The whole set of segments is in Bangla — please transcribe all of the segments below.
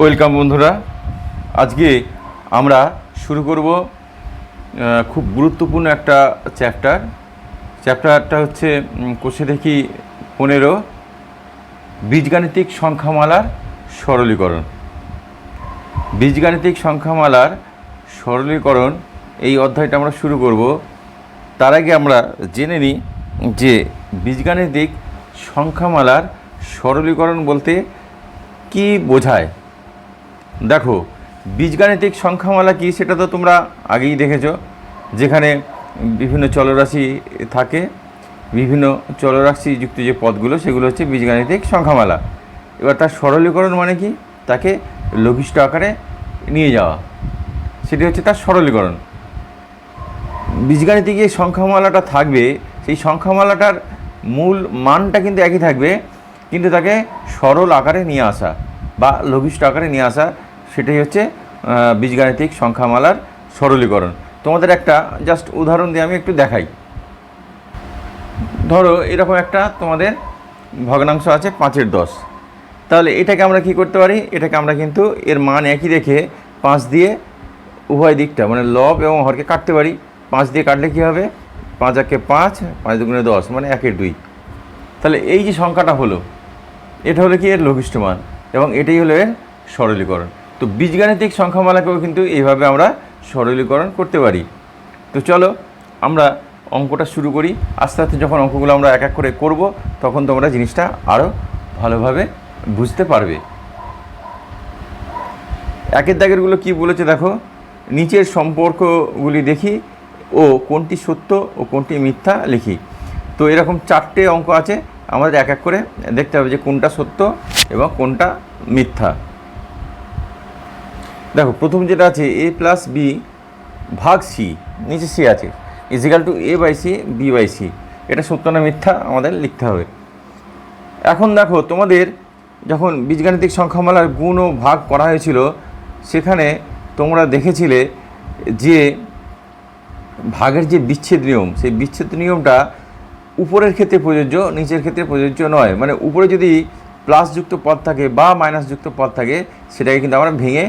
ওয়েলকাম বন্ধুরা। আজকে আমরা শুরু করব খুব গুরুত্বপূর্ণ একটা চ্যাপ্টার। চ্যাপ্টারটা হচ্ছে কোষে দেখি পনেরো, বীজগাণিতিক সংখ্যামালার সরলীকরণ। বীজগাণিতিক সংখ্যামালার সরলীকরণ এই অধ্যায়টা আমরা শুরু করব। তার আগে আমরা জেনে নিই যে বীজগাণিতিক সংখ্যামালার সরলীকরণ বলতে কি বোঝায়। দেখো, বীজগাণিতিক সংখ্যামালা কি সেটা তো তোমরা আগেই দেখেছ, যেখানে বিভিন্ন চলরাশি থাকে, বিভিন্ন চলরাশি যুক্ত যে পদগুলো, সেগুলো হচ্ছে বীজগাণিতিক সংখ্যামালা। এবার তার সরলীকরণ মানে কি? তাকে লঘিষ্ঠ আকারে নিয়ে যাওয়া। সেটি হচ্ছে তার সরলীকরণ। বীজগাণিতিক যে সংখ্যামালাটা থাকবে, সেই সংখ্যামালাটার মূল মানটা কিন্তু একই থাকবে, কিন্তু তাকে সরল আকারে নিয়ে আসা বা লঘিষ্ঠ আকারে নিয়ে আসা সেটাই হচ্ছে বীজগাণিতিক সংখ্যামালার সরলীকরণ। তোমাদের একটা জাস্ট উদাহরণ দিয়ে আমি একটু দেখাই। ধরো এরকম একটা তোমাদের ভগ্নাংশ আছে পাঁচের দশ। তাহলে এটাকে আমরা কি করতে পারি? এটাকে আমরা কিন্তু এর মান একই রেখে পাঁচ দিয়ে উভয় দিকটা মানে লব এবং হরকে কাটতে পারি। পাঁচ দিয়ে কাটলে কী হবে? পাঁচ একে পাঁচ পাঁচ দুগুণে দশ মানে একের দুই। তাহলে এই যে সংখ্যাটা হলো, এটা হলো কি এর লঘিষ্ঠ মান এবং এটাই হলো এর সরলীকরণ। তো বীজগাণিতিক সংখ্যামালাকেও কিন্তু এইভাবে আমরা সরলীকরণ করতে পারি। তো চলো, আমরা অঙ্কটা শুরু করি। আস্তে আস্তে যখন অঙ্কগুলো আমরা এক এক করে করব, তখন তোমরা জিনিসটা আরও ভালোভাবে বুঝতে পারবে। একের দাগেরগুলো কি বলেছে দেখো? নিচের সম্পর্কগুলি দেখি ও কোনটি সত্য ও কোনটি মিথ্যা লিখি। তো এরকম চারটে অঙ্ক আছে, আমাদের এক এক করে দেখতে হবে যে কোনটা সত্য এবং কোনটা মিথ্যা। দেখো, প্রথম যেটা আছে এ প্লাস বি ভাগ সি নিচে সি আছে equal to A by C B by C এটা সত্য না মিথ্যা আমাদের লিখতে হবে। এখন দেখো, তোমাদের যখন বীজগাণিতিক সংখ্যামালার গুণ ও ভাগ করা হয়েছিল, সেখানে তোমরা দেখেছিলে যে ভাগের যে বিচ্ছেদ নিয়ম, সেই বিচ্ছেদ নিয়মটা উপরের ক্ষেত্রে প্রযোজ্য, নিচের ক্ষেত্রে প্রযোজ্য নয়। মানে উপরে যদি প্লাস যুক্ত পদ থাকে বা মাইনাস যুক্ত পদ থাকে, সেটাকে কিন্তু আমরা ভেঙে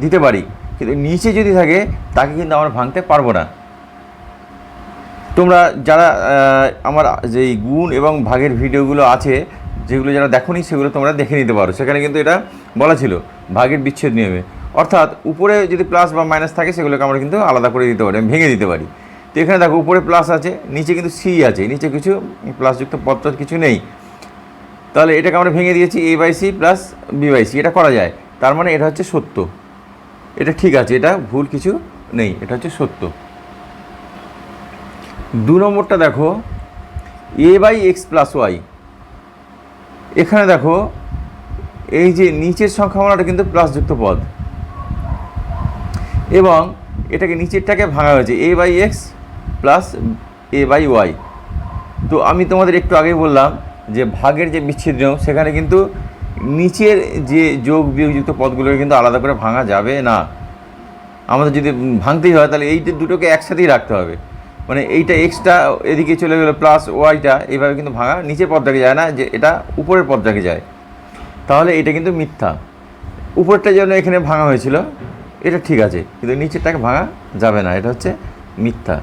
দিতে পারি। কিন্তু নিচে যদি থাকে, তাকে কিন্তু আমরা ভাঙতে পারব না। তোমরা যারা আমার যেই গুণ এবং ভাগের ভিডিওগুলো আছে, যেগুলো যারা দেখোনি, সেগুলো তোমরা দেখে নিতে পারো। সেখানে কিন্তু এটা বলা ছিল, ভাগের বিচ্ছেদ নিয়মে। অর্থাৎ উপরে যদি প্লাস বা মাইনাস থাকে, সেগুলোকে আমরা কিন্তু আলাদা করে দিতে পারি, ভেঙে দিতে পারি। তো এখানে দেখো, উপরে প্লাস আছে, নিচে কিন্তু সি আছে। নিচে কিছু প্লাসযুক্ত পত্র কিছু নেই। তাহলে এটাকে আমরা ভেঙে দিয়েছি A by C plus B by C এটা করা যায়। তার মানে এটা হচ্ছে সত্য। এটা ঠিক আছে, এটা ভুল কিছু নেই, এটা হচ্ছে সত্য। দু নম্বরটা দেখো A by X plus Y এখানে দেখো, এই যে নিচের সংখ্যামালাটা কিন্তু প্লাসযুক্ত পদ। এবং এটাকে নিচেরটাকে ভাঙা হয়েছে A by X plus A by Y তো আমি তোমাদের একটু আগেই বললাম যে ভাগের যে বিচ্ছেদ নিয়ম সেখানে কিন্তু নিচের যে যোগ বিয়োগযুক্ত পদগুলোকে কিন্তু আলাদা করে ভাঙা যাবে না। আমাদের যদি ভাঙতেই হয়, তাহলে এই দুটোকে একসাথেই রাখতে হবে। মানে এইটা এক্সট্রা এদিকে চলে গেলো প্লাস ওয়াইটা এইভাবে কিন্তু ভাঙা নিচের পদটাকে যায় না, যে এটা উপরের পদটাকে যায়। তাহলে এটা কিন্তু মিথ্যা। উপরটা যেন এখানে ভাঙা হয়েছিল, এটা ঠিক আছে, কিন্তু নিচেরটাকে ভাঙা যাবে না, এটা হচ্ছে মিথ্যা।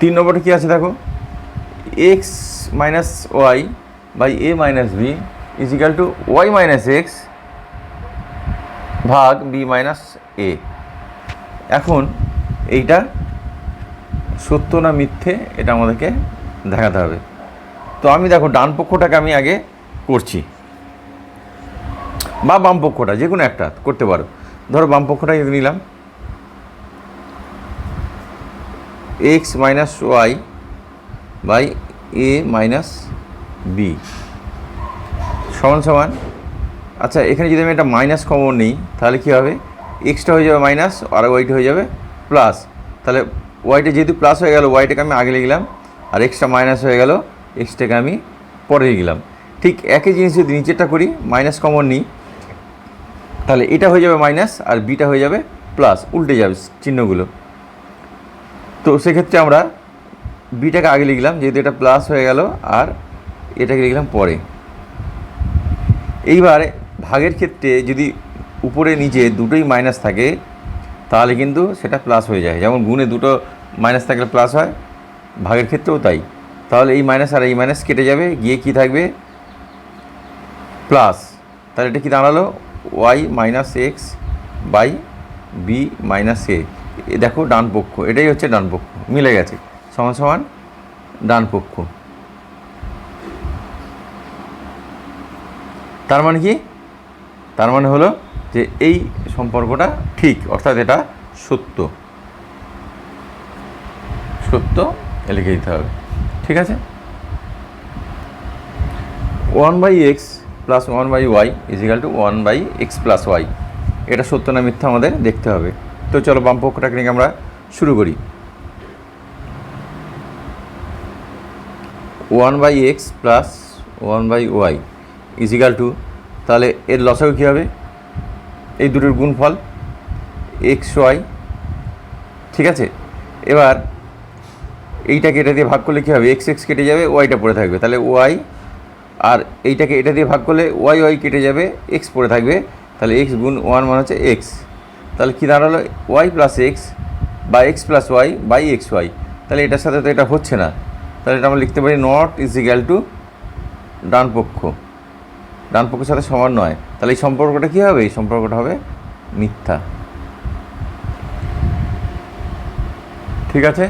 তিন নম্বরটা কী আছে দেখো? X minus Y by A minus B equal to Y minus X ভাগ বি মাইনাস এ এখন এইটা সত্য না মিথ্যে এটা আমাদেরকে দেখাতে হবে। তো আমি দেখো, ডান পক্ষটাকে আমি আগে করছি। বা বাম পক্ষটা, যে কোনো একটা করতে পারো। ধরো বাম পক্ষটাই নিলাম। X minus Y by A minus B. সমান সমান। আচ্ছা এখানে যদি আমি একটা মাইনাস কমন নিই, তাহলে কী হবে? এক্সটা হয়ে যাবে মাইনাস, আর ওয়াইটা হয়ে যাবে প্লাস। তাহলে ওয়াইটা যেহেতু প্লাস হয়ে গেল ওয়াইটাকে আমি আগে লিখলাম, আর এক্সটা মাইনাস হয়ে গেল এক্সটাকে আমি পরে লিখলাম। ঠিক একই জিনিস যদি নিচেরটা করি, মাইনাস কমন নিই, তাহলে এটা হয়ে যাবে মাইনাস, আর বিটা হয়ে যাবে প্লাস, উল্টে যাবে চিহ্নগুলো। তো সেক্ষেত্রে আমরা বিটাকে আগে লিখলাম, যেহেতু এটা প্লাস হয়ে গেল, আর এটাকে লিখলাম পরে। এইবার ভাগের ক্ষেত্রে যদি উপরে নিচে দুটোই মাইনাস থাকে, তাহলে কিন্তু সেটা প্লাস হয়ে যায়। যেমন গুণে দুটো মাইনাস থাকলে প্লাস হয়, ভাগের ক্ষেত্রেও তাই। তাহলে এই মাইনাস আর এই মাইনাস কেটে যাবে, গিয়ে কি থাকবে? প্লাস তাহলে এটা কি দাঁড়াল? Y minus X by B minus A দেখো ডান পক্ষ এটাই হচ্ছে ডান পক্ষ মিলে গেছে। সমান সমান ডান পক্ষ। তার মানে কি? তার মানে হলো যে এই সম্পর্কটা ঠিক, অর্থাৎ এটা সত্য। সত্য লিখে দিতে হবে। ঠিক আছে? One by X plus one by Y equal to one by X plus Y. এটা সত্য না মিথ্যা আমাদের দেখতে হবে। তো চলো বাম পক্ষটাকে নিয়ে আমরা শুরু করি। One by X plus one by Y equal to, তাহলে এর লসাগু কী হবে? এই দুটোর গুণফল এক্স ওয়াই, ঠিক আছে? এবার এইটাকে এটা দিয়ে ভাগ করলে কী হবে? এক্স এক্স কেটে যাবে, ওয়াইটা পড়ে থাকবে। তাহলে ওয়াই আর এইটাকে এটা দিয়ে ভাগ করলে ওয়াই ওয়াই কেটে যাবে, এক্স পড়ে থাকবে। তাহলে এক্স গুণ ওয়ান মানে হচ্ছে এক্স। তাহলে কী দাঁড়াল? ওয়াই প্লাস এক্স বা X plus Y by X Y. তাহলে এটার সাথে তো এটা হচ্ছে না। তাহলে এটা আমরা লিখতে পারি নট ইজ ইক্যাল টু ডান পক্ষ ডান পক্ষের সাথে সমান নয়। তাহলে এই সম্পর্কটা কী হবে? এই সম্পর্কটা হবে মিথ্যা। ঠিক আছে?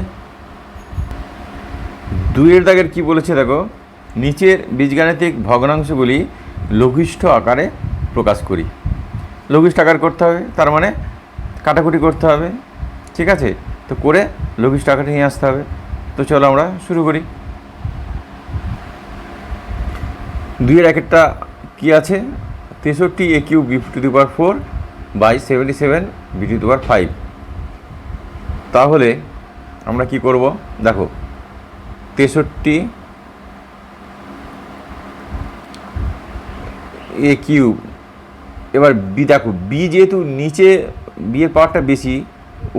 দুইয়ের দাগের কি বলেছে দেখো? নিচের বীজগাণিতিক ভগ্নাংশগুলি লঘিষ্ঠ আকারে প্রকাশ করি। লঘিষ্ঠ আকার করতে হবে, তার মানে কাটাকুটি করতে হবে। ঠিক আছে? তো করে লঘিষ্ঠ আকারে নিয়ে আসতে হবে। তো চলো আমরা শুরু করি। দুইয়ের একটা কী আছে? তেষট্টি A cube B to the power four by seventy seven B to the power five তাহলে আমরা কি করব? দেখো, তেষট্টি এ কিউব এবার বি দেখো বি যেহেতু নিচে বিয়ের পাওয়ারটা বেশি,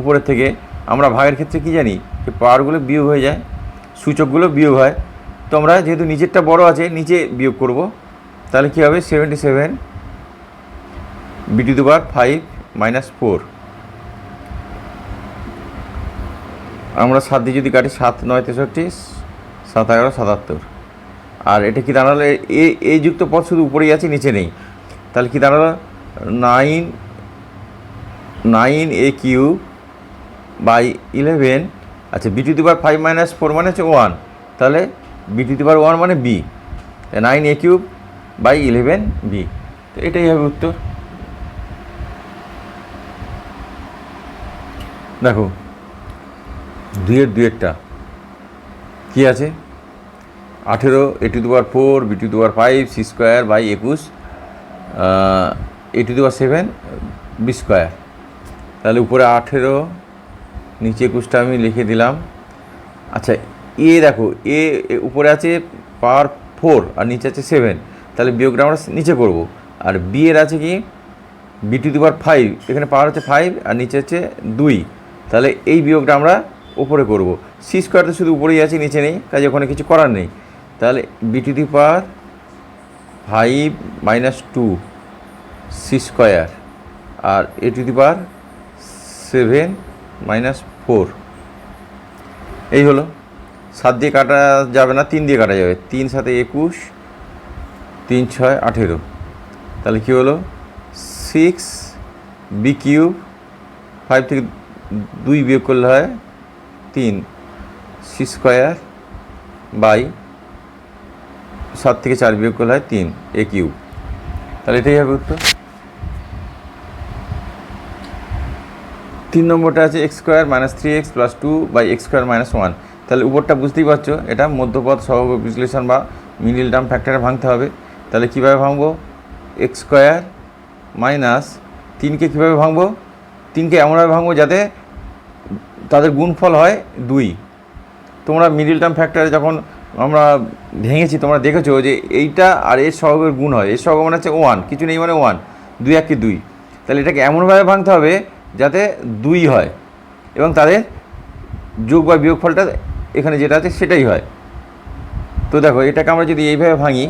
উপরের থেকে, আমরা ভাগের ক্ষেত্রে কি জানি? যে পাওয়ারগুলো বিয়োগ হয়ে যায়, সূচকগুলো বিয়োগ হয়। তো আমরা যেহেতু নিচেরটা বড় আছে, নিচে বিয়োগ করব। তাহলে কী হবে? সেভেন্টি সেভেন বিটি পাওয়ার ফাইভ মাইনাস ফোর আমরা সাত দিয়ে যদি কাটি সাত, নয়, তেষট্টি, সাত, এগারো, সাতাত্তর। আর এটা কি দাঁড়াল? এ, এই যুক্ত পথ শুধু উপরেই আছে, নিচে নেই। তাহলে কি দাঁড়াল? Nine nine A cube by eleven আচ্ছা B to the power five minus four মানে হচ্ছে ওয়ান তাহলে B to the power one মানে B nine A cube by eleven B তো এটাই হবে উত্তর। দেখো, দুইয়ের দুইয়েরটা কী আছে? আঠেরো A to the power four B to the power five C square by একুশ A to the power seven B square তাহলে উপরে আঠেরো নিচে একুশটা আমি লিখে দিলাম। আচ্ছা এ দেখো, এ উপরে আছে পাওয়ার ফোর আর নিচে আছে সেভেন। তাহলে বিয়োগটা আমরা নিচে করব। আর বি এর আছে কি? B to the power five. এখানে পাওয়ার হচ্ছে ফাইভ আর নিচে হচ্ছে দুই। তাহলে এই বিয়োগটা আমরা উপরে করব। সি স্কোয়ার তো শুধু উপরেই আছে, নিচে নেই, কাজে ওখানে কিছু করার নেই। তাহলে B to the power five minus two C square. R A to the power seven minus four. এই হলো, সাত দিয়ে কাটা যাবে না, তিন দিয়ে কাটা যাবে। তিন সাথে একুশ, তিন ছয়, আঠেরো। তাহলে কী হলো? সিক্স বি কিউব ফাইভ থেকে দুই বিয়োগ করলে হয় তিন। সি স্কোয়ার বাই সাত থেকে চার বিয়োগ করলে হয় তিন এ কিউ তাহলে এটাই হবে উত্তর। তিন নম্বরটা আছে X square minus three X plus two by X square minus one তাহলে উপরটা বুঝতেই পারছ, এটা মধ্যপদ সহগ বিশ্লেষণ বা মিডিল টার্ম ফ্যাক্টরে ভাঙতে হবে। তাহলে কীভাবে ভাঙবো? এক্স স্কোয়ার মাইনাস তিনকে কীভাবে ভাঙবো? তিনকে এমনভাবে ভাঙবো যাতে তাদের গুণফল হয় দুই। তোমরা মিডিল টার্ম ফ্যাক্টরে যখন আমরা ভেঙেছি, তোমরা দেখেছ যে এইটা আর এর সহগের গুণ হয়। এর সহগ মানে হচ্ছে ওয়ান কিছু নেই মানে ওয়ান দুই, এক, দুই। তাহলে এটাকে এমনভাবে ভাঙতে হবে যাতে দুই হয় এবং তাদের যোগ বা বিয়োগফলটা এখানে যেটা আছে সেটাই হয়। তো দেখো, এটাকে আমরা যদি এইভাবে ভাঙি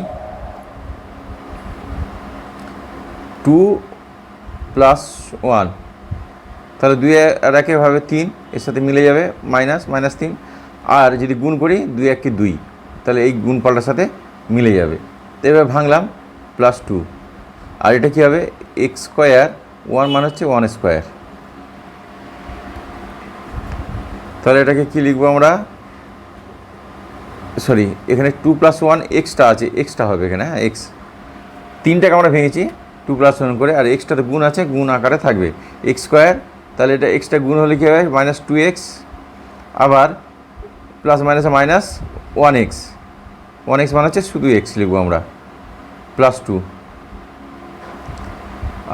টু প্লাস ওয়ান তাহলে দুই আর একে ভাবে তিন, এর সাথে মিলে যাবে মাইনাস মাইনাস তিন, আর যদি গুণ করি দুই এককে দুই, তাহলে এই গুণ পাল্টার সাথে মিলে যাবে। তো এবার ভাঙলাম প্লাস টু আর এটা কী হবে? এক্স স্কোয়ার ওয়ান মানে হচ্ছে ওয়ান স্কোয়ার তাহলে এটাকে কী লিখব আমরা? সরি এখানে টু প্লাস ওয়ান এক্সট্রা আছে এক্সট্রা হবে এখানে হ্যাঁ এক্স তিনটাকে আমরা ভেঙেছি টু প্লাস ওয়ান করে, আর এক্সট্রাতে গুণ আছে, গুণ আকারে থাকবে। এক্স স্কোয়ার তাহলে এটা এক্সট্রা গুণ হলে কী হবে? মাইনাস টু এক্স আবার প্লাস মাইনাসে minus one X one X মানে হচ্ছে শুধু এক্স লিখব আমরা প্লাস টু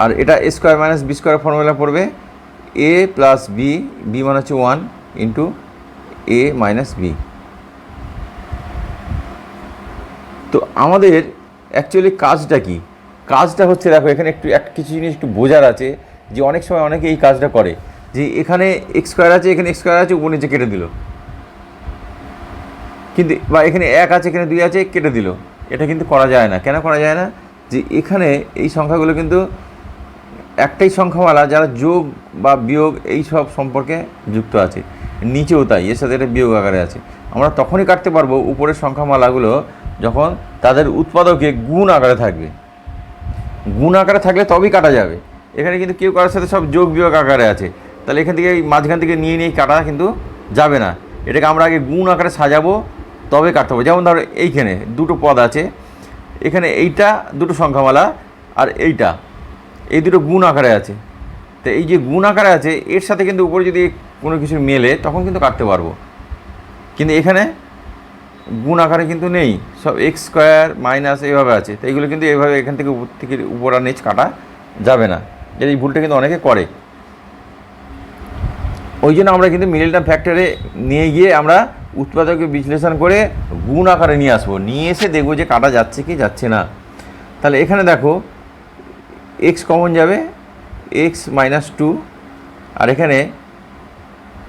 আর এটা square minus B square formula পড়বে এ প্লাস বি বি মানে হচ্ছে one into A minus B তো আমাদের অ্যাকচুয়ালি কাজটা কি? কাজটা হচ্ছে দেখো, এখানে একটু এক কিছু জিনিস একটু বোঝার আছে, যে অনেক সময় অনেকে এই কাজটা করে, যে এখানে এক্স স্কোয়ার আছে, এখানে এক্স স্কোয়ার আছে, উপর নিচে কেটে দিল। কিন্তু, বা এখানে এক আছে, এখানে দুই আছে, কেটে দিল। এটা কিন্তু করা যায় না। কেন করা যায় না? যে এখানে এই সংখ্যাগুলো কিন্তু একটাই সংখ্যামালা যারা যোগ বা বিয়োগ এই সব সম্পর্কে যুক্ত আছে। নিচেও তাই, এর সাথে এটা বিয়োগ আকারে আছে। আমরা তখনই কাটতে পারব উপরের সংখ্যামালাগুলো যখন তাদের উৎপাদকে গুণ আকারে থাকবে। গুণ আকারে থাকলে তবেই কাটা যাবে। এখানে কিন্তু কেউ কারোর সাথে সব যোগ বিয়োগ আকারে আছে। তাহলে এখান থেকে মাঝখান থেকে নিয়ে নিয়ে কাটা কিন্তু যাবে না। এটাকে আমরা আগে গুণ আকারে সাজাবো, তবে কাটতে হবে যেমন ধরো এইখানে দুটো পদ আছে। এখানে এইটা দুটো সংখ্যামালা আর এইটা। এই দুটো গুণ আকারে আছে। তো এই যে গুণ আকারে আছে, এর সাথে কিন্তু উপরে যদি কোনো কিছু মেলে, তখন কিন্তু কাটতে পারব। কিন্তু এখানে গুণ আকারে কিন্তু নেই। সব এক্স স্কোয়ার মাইনাস এইভাবে আছে। তো এইগুলো কিন্তু এইভাবে এখান থেকে উপর থেকে উপর আর নিচ কাটা যাবে না। এই ভুলটা কিন্তু অনেকে করে। ওই জন্য আমরা কিন্তু মিডল টার্ম ফ্যাক্টরে নিয়ে গিয়ে আমরা উৎপাদককে বিশ্লেষণ করে গুণ আকারে নিয়ে আসব। নিয়ে এসে দেখব যে কাটা যাচ্ছে কি যাচ্ছে না। তাহলে এখানে দেখো এক্স কমন যাবে এক্স মাইনাস টু আর এখানে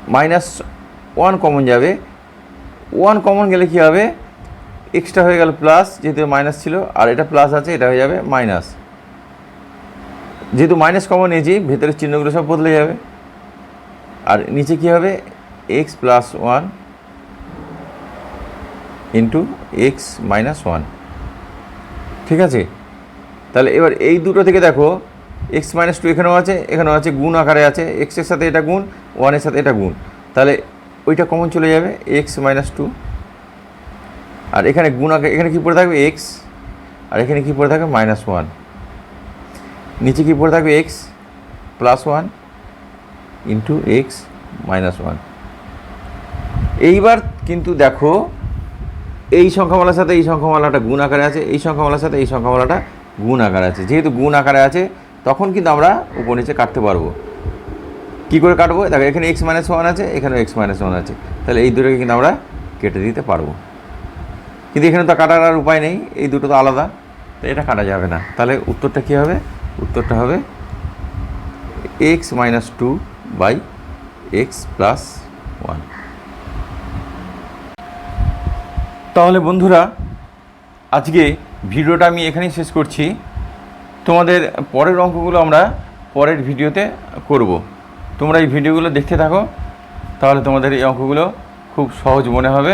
মাইনাস ওয়ান কমন যাবে। ওয়ান কমন গেলে কী হবে? এক্সট্রা হয়ে গেল প্লাস, যেহেতু মাইনাস ছিল, আর এটা প্লাস আছে, এটা হয়ে যাবে মাইনাস। যেহেতু মাইনাস কমন নিয়েছি ভেতরের চিহ্নগুলো সব বদলে যাবে। আর নিচে কী হবে? X plus one into x minus one ঠিক আছে? তাহলে এবার এই দুটো থেকে দেখো এক্স মাইনাস টু এখানেও আছে এখানেও আছে, গুণ আকারে আছে এক্সের সাথে এটা গুণ ওয়ানের সাথে এটা গুণ। তাহলে ওইটা কমন চলে যাবে এক্স মাইনাস টু আর এখানে গুণ আকারে, এখানে কী পড়ে থাকবে এক্স আর এখানে কী পড়ে থাকবে মাইনাস ওয়ান নিচে কী পড়ে থাকবে x plus one into x minus one এইবার কিন্তু দেখো, এই সংখ্যামালার সাথে এই সংখ্যামালাটা গুণ আকারে আছে, এই সংখ্যামালার সাথে এই সংখ্যামালাটা গুণ আকারে আছে। যেহেতু গুণ আকারে আছে তখন কিন্তু আমরা উপর নিচে কাটতে পারব। কী করে কাটবো? দেখো, এখানে এক্স মাইনাস ওয়ান আছে, এখানেও এক্স মাইনাস ওয়ান আছে। তাহলে এই দুটোকে কিন্তু আমরা কেটে দিতে পারব। কিন্তু এখানে তো কাটার আর উপায় নেই, এই দুটো তো আলাদা, তো এটা কাটা যাবে না। তাহলে উত্তরটা কী হবে? উত্তরটা হবে x minus two by x plus one তাহলে বন্ধুরা, আজকে ভিডিওটা আমি এখানেই শেষ করছি। তোমাদের পরের অঙ্কগুলো আমরা পরের ভিডিওতে করব। তোমরা এই ভিডিওগুলো দেখতে থাকো, তাহলে তোমাদের এই অঙ্কগুলো খুব সহজ মনে হবে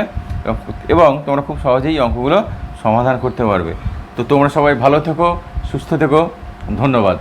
এবং তোমরা খুব সহজেই এই অঙ্কগুলো সমাধান করতে পারবে। তো তোমরা সবাই ভালো থেকো, সুস্থ থেকো, ধন্যবাদ।